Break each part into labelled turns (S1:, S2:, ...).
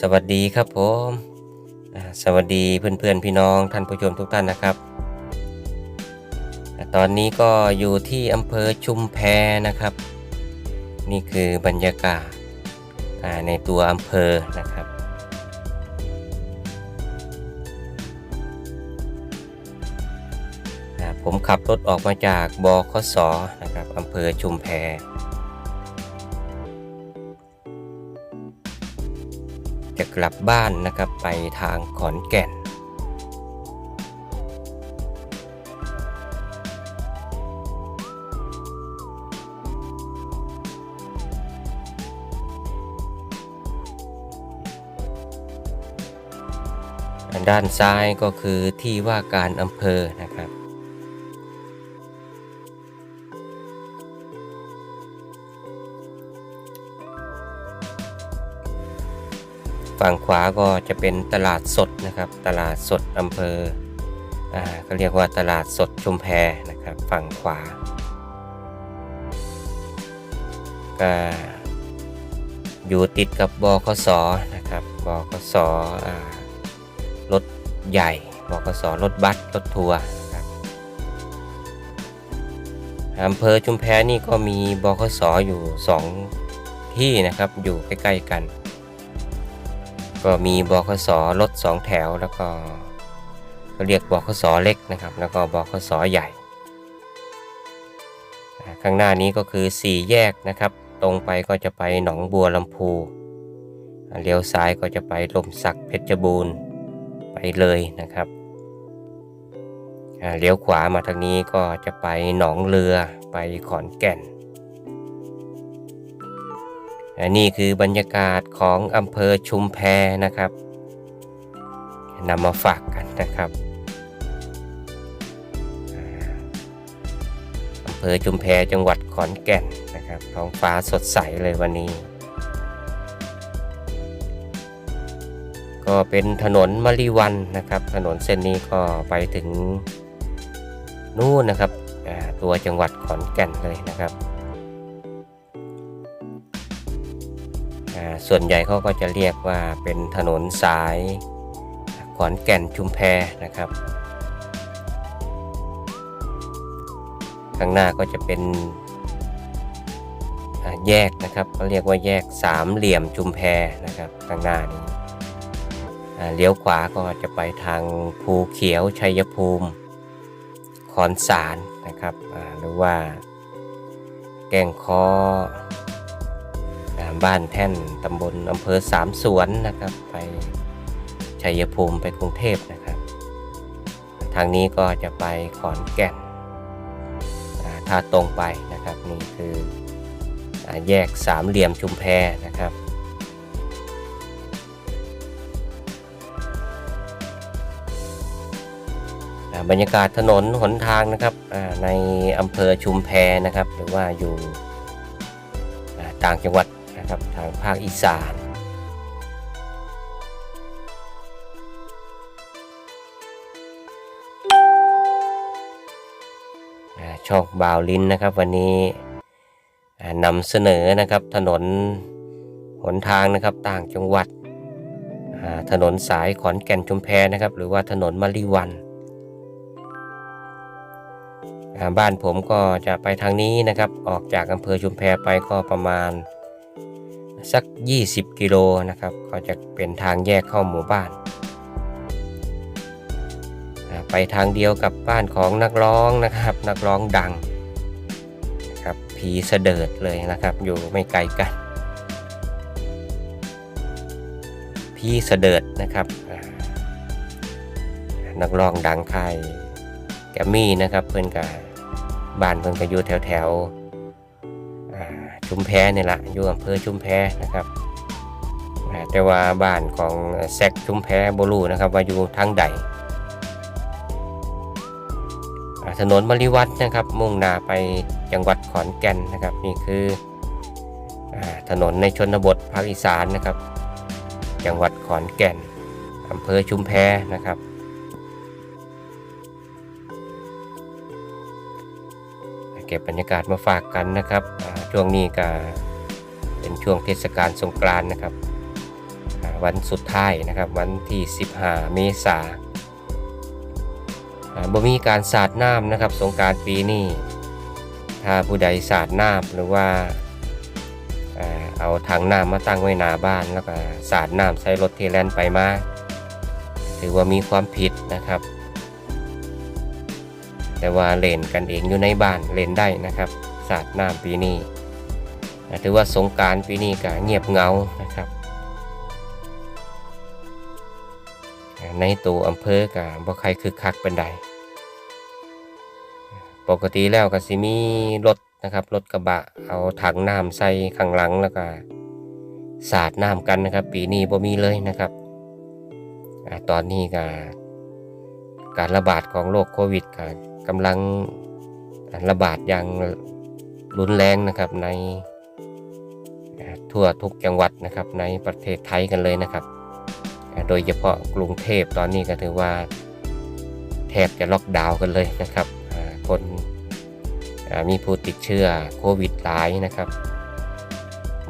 S1: สวัสดีครับผมสวัสดีเพื่อนๆพี่น้องท่านผู้ชมทุกท่านนะครับ ตอนนี้ก็อยู่ที่อำเภอชุมแพนะครับ นี่คือบรรยากาศในตัวอำเภอนะครับผมขับรถออกมาจากบคสนะครับอำเภอชุมแพ จะกลับบ้านนะครับไปทางขอนแก่น ด้านซ้ายก็คือที่ว่าการอำเภอนะครับ ฝั่งขวาก็จะเป็นตลาดสดนะครับ ตลาดสดอำเภออ่าก็เรียกว่าตลาดสดชุมแพนะครับ ฝั่งขวาก็อยู่ติดกับบคสนะครับบคสรถใหญ่บคสรถบัสรถทัวร์อำเภอชุมแพนี่ก็มีบคสอยู่สองที่นะครับ อยู่ใกล้ ๆ กัน ก็มีบคสรถสองแถวแล้วก็ก็เรียกบคสเล็กนะครับ แล้วก็บคสใหญ่ ข้างหน้านี้ก็คือสี่แยกนะครับ ตรงไปก็จะไปหนองบัวลำพูเลี้ยวซ้ายก็จะไปลมสักเพชรบูรณ์ไปเลยนะครับเลี้ยวขวามาทางนี้ก็จะไปหนองเรือไปขอนแก่น อันนี้คือบรรยากาศของอำเภอชุมแพนะครับนำมาฝากกันนะครับอำเภอชุมแพจังหวัดขอนแก่นนะครับท้องฟ้าสดใสเลยวันนี้ ก็เป็นถนนมะริวันนะครับ ถนนเส้นนี้ก็ไปถึงนู่นนะครับตัวจังหวัดขอนแก่นเลยนะครับ ส่วนใหญ่เขาก็จะเรียกว่าเป็นถนนสายขอนแก่นชุมแพนะครับ ข้างหน้าก็จะเป็นแยกนะครับเขาเรียกว่าแยกสามเหลี่ยมชุมแพนะครับข้างหน้านี้เลี้ยวขวาก็จะไปทางภูเขียวชัยภูมิ ขอนสารนะครับหรือว่าแก่งคอ บ้านแท่นตำบลอำเภอสามสวนนะครับ ไปชัยภูมิไปกรุงเทพนะครับ ทางนี้ก็จะไปขอนแก่นอ่าถ้าตรงไปนะครับนี่คืออแยกสามเหลี่ยมชุมแพนะครับบรรยากาศถนนหนทางนะครับในอำเภอชุมแพนะครับ หรือว่าอยู่ต่างจังหวัด นะครับทางภาคอีสานช่องบาวลินนะครับ วันนี้นำเสนอนะครับถนนหนทางนะครับต่างจังหวัด ถนนสายขอนแก่นชุมแพนะครับ หรือว่าถนนมะลิวันบ้านผมก็จะไปทางนี้นะครับ ออกจากอำเภอชุมแพไปก็ประมาณ สัก 20 กิโลนะครับ ก็จะเป็นทางแยกเข้าหมู่บ้าน ไปทางเดียวกับบ้านของนักร้องนะครับ นักร้องดังนะครับผีเสดิร์ดเลยนะครับ อยู่ไม่ไกลกันพี่เสดิร์ดนะครับนักร้องดังค่ายแกมมี่นะครับ เพื่อนกับบ้านเพื่อนก็อยู่แถวแถว ชุมแพนี่แหละอยู่อำเภอชุมแพนะครับแต่ว่าบ้านของแซกชุมแพบรูนะครับว่าอยู่ทางใดถนนมริวัตนะครับ มุ่งหน้าไปจังหวัดขอนแก่นนะครับ นี่คืออถนนในชนบทภาคอีสานนะครับ จังหวัดขอนแก่นอำเภอชุมแพนะครับ เก็บบรรยากาศมาฝากกันนะครับช่วงนี้ก็เป็นช่วงเทศกาลสงกรานต์นะครับวันสุดท้ายนะครับวันที่ 15 เมษาอ่าบ่มีการสาดน้ำนะครับ สงกรารปีนี้ถ้าผู้ใดสาดน้ำหรือว่าเอาถังน้ำมาตั้งไว้หน้าบ้าน แล้วก็สาดน้ำใส่รถเที่แลนไปมาถือว่ามีความผิดนะครับ แต่ว่าเล่นกันเองอยู่ในบ้านเล่นได้นะครับสาดน้ำปีนี้ถือว่าสงการปีนี้ก็เงียบเงานะครับในตัวอำเภอก็บ่ใครคึกคักเป็นใด ปกติแล้วก็สิมีรถนะครับรถกระบะเอาถังน้ำใส่ข้างหลังแล้วก็สาดน้ำกันนะครับ ปีนี้บ่มีเลยนะครับอตอนนี้ก็ การระบาดของโรคโควิดกกำลังระบาดอย่างรุนแรงนะครับในทั่วทุกจังหวัดนะครับในประเทศไทยกันเลยนะครับ โดยเฉพาะกรุงเทพตอนนี้ก็ถือว่าแทบจะล็อกดาวน์กันเลยนะครับคนมีผู้ติดเชื้อโควิดหลายนะครับ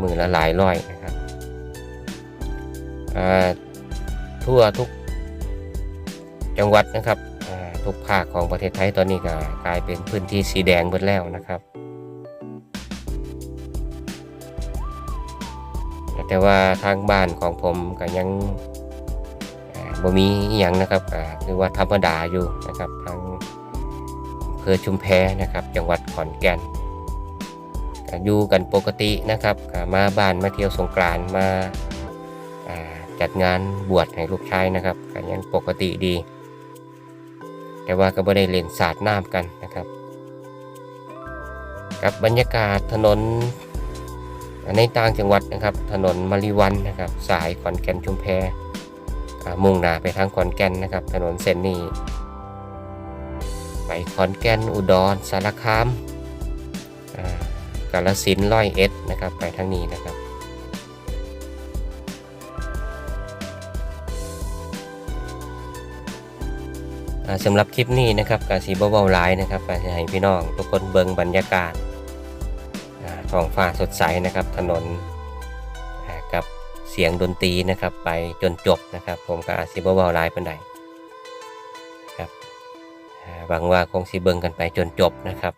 S1: มือละหลายร้อยนะครับทั่วทุก จังหวัดนะครับทุกภาคของประเทศไทยตอนนี้ก็กลายเป็นพื้นที่สีแดงหมดแล้วนะครับ แต่ว่าทางบ้านของผมก็ยังบ่มีอย่างนะครับคือว่าธรรมดาอยู่นะครับทางอำเภอชุมแพนะครับ จังหวัดขอนแก่นอยู่กันปกตินะครับมาบ้านมาเที่ยวสงกรานมาาจัดงานบวชให้ลูกชายนะครับก็ยังปกติดี แต่ว่าก็ไม่ได้เล่นสาดน้ำกันนะครับ กับบรรยากาศถนนในต่างจังหวัดนะครับ ถนนมาริวันนะครับ สายขอนแก่นชุมแพมุ่งหน้าไปทางขอนแก่นนะครับ ถนนเส้นนี้ไปขอนแก่นอุดรสารคามกาฬสินร้อยเอ็ดนะครับ ไปทางนี้นะครับ สำหรับคลิปนี้นะครับกาสีเบาๆหลายนะครับกาสิให้พี่น้อง ทุกคนเบิงบรรยากาศท้องฟ้าสดใสนะครับ ถนนกับเสียงดนตรีนะครับ ไปจนจบนะครับ ผมกาสีเบาๆหลายปันใดครับหวังว่าคงสีเบิงกันไปจนจบนะครับ